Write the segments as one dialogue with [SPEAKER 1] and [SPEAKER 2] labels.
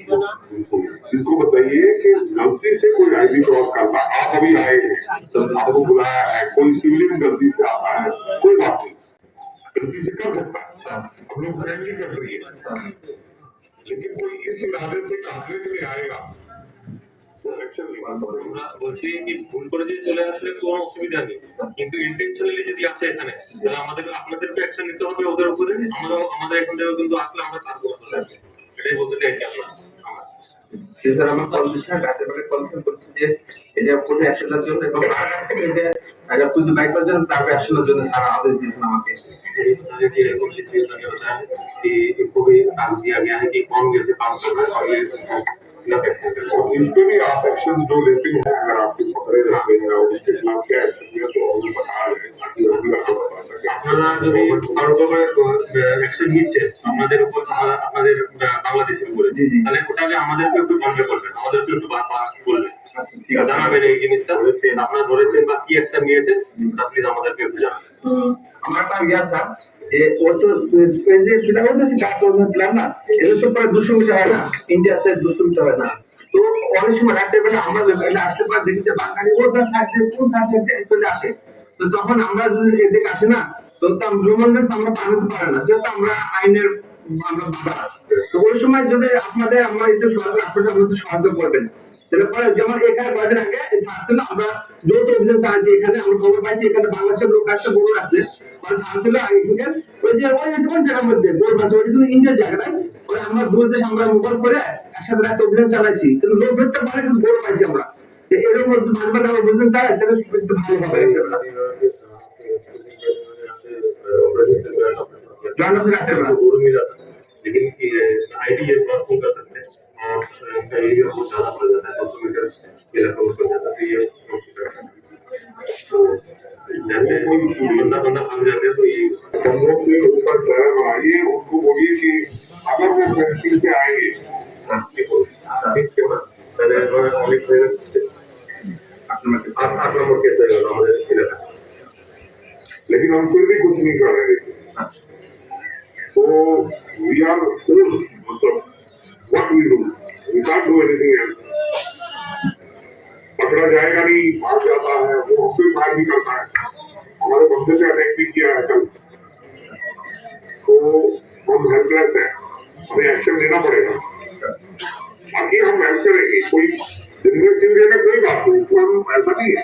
[SPEAKER 1] इनको बताइए कि गलती से कोई आईडी क्रॉस करता आप अभी आए हैं। आपको बुलाया है कोई सिविलियन गलती से आता है कोई बात नहीं गलती से कर सकता है हम लोग फ्रेंडली कर रही है लेकिन कोई इस इरादे से काटने के लिए आएगा
[SPEAKER 2] বলছি কি ভুল করে যদি চলে আসলে কোনো অসুবিধা নেই। কিন্তু ইন্টেনশনালি যদি আসে এখানে তাহলে আমাদের আপনাদেরকে অ্যাকশন নিতে হবে ওদের উপরে। আমরা আমাদের এখান থেকে কিন্তু আসলে আমরা ছাড়বো এটাই বলতে চাইছি আমরা। আমি কম গেছে পাঁচ है कि इनको भी काम दिया गया है कि कौन कैसे काम कर रहा है और ये गलत एक्शन कर रहा
[SPEAKER 1] और इस पे भी आप एक्शन जो लेते हैं अगर आपको पकड़े जाते हैं और उसके खिलाफ क्या एक्शन लिया तो हम बता रहे हैं ताकि हम भी आपको बता सके
[SPEAKER 2] আপনারা যদি কারোর উপরে অ্যাকশন নিচ্ছে আপনাদের উপর আমরা আপনাদের আহ, বাংলাদেশের উপরে
[SPEAKER 3] জি, জি।
[SPEAKER 2] তাহলে ওটাকে আমাদেরকে একটু কনভে করবেন আমাদেরকে একটু বা- বা- বলবেন
[SPEAKER 3] ঠিক আছে
[SPEAKER 2] জানাবেন এই জিনিসটা আপনারা ধরেছেন বা কি একটা নিয়েছেন তা প্লিজ আমাদেরকে একটু জানাবেন
[SPEAKER 3] আমার একটা ইয়া স্যার যে তো ওই সময় যদি আপনাদের, আমরা আমাদের সাহায্য করবেন। তাহলে যেমন এখানে কয়েকদিন আগে ছাত্র আমরা যৌথ অভিযান চালাচ্ছি, এখানে আমরা খবর পাইছি, এখানে বাংলাদেশের লোক আসছে বড় আছে মানে ছাত্র এখানে ওই যে ওই যে কোন জায়গার মধ্যে গোল মাছ ওই কিন্তু ইন্ডিয়ার জায়গাটা ওই আমরা দূর দেশ আমরা মোবাইল করে একসাথে একটা অভিযান চালাইছি কিন্তু লোক ধরতে পারে কিন্তু গোল পাইছি আমরা তো এরকম মধ্যে মাঝে মাঝে আমরা অভিযান চালাই তাহলে একটু ভালো হবে জয়েন্ট অফিস রাতের বেলা
[SPEAKER 2] लेकिन आईडी ये क्रॉस नहीं कर सकते और एरिया बहुत ज्यादा जाते हैं तो
[SPEAKER 1] के ऊपर चढ़ आइए उसको बोलिए कि अगर वो पेंसिल से आएँगे लेकिन हम फिर भी कुछ नहीं कर रहे तो वी आर मतलब what we do we not do anything else पकड़ा जाएगा नहीं मार जाता है वो फिर भी करता है हमारे बंदे से अटैक भी किया है कल तो हम हेल्पलेस है। हमें एक्शन लेना पड़ेगा। बाकी हम हेल्प करेंगे। कोई ज़िंदगी ज़िंदगी में कोई बात नहीं तो हम ऐसा नहीं है।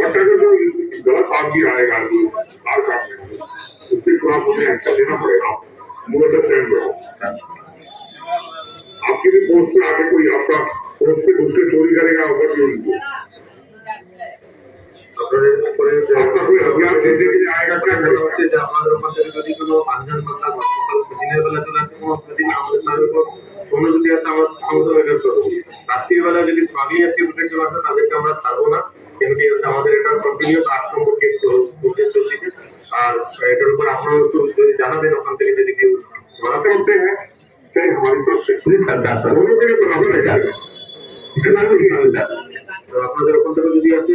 [SPEAKER 1] बट अगर जो गलत आदमी आएगा जो बाहर काम में उसके खिलाफ हमें एक्शन लेना पड़ेगा।
[SPEAKER 2] আপনাদের ওখান থেকে যদি আছে আর এটার উপর আপনারা একটু যদি জানাবেন ওখান থেকে যদি কেউ হ্যাঁ আপনাদের ওখান যদি
[SPEAKER 4] আসে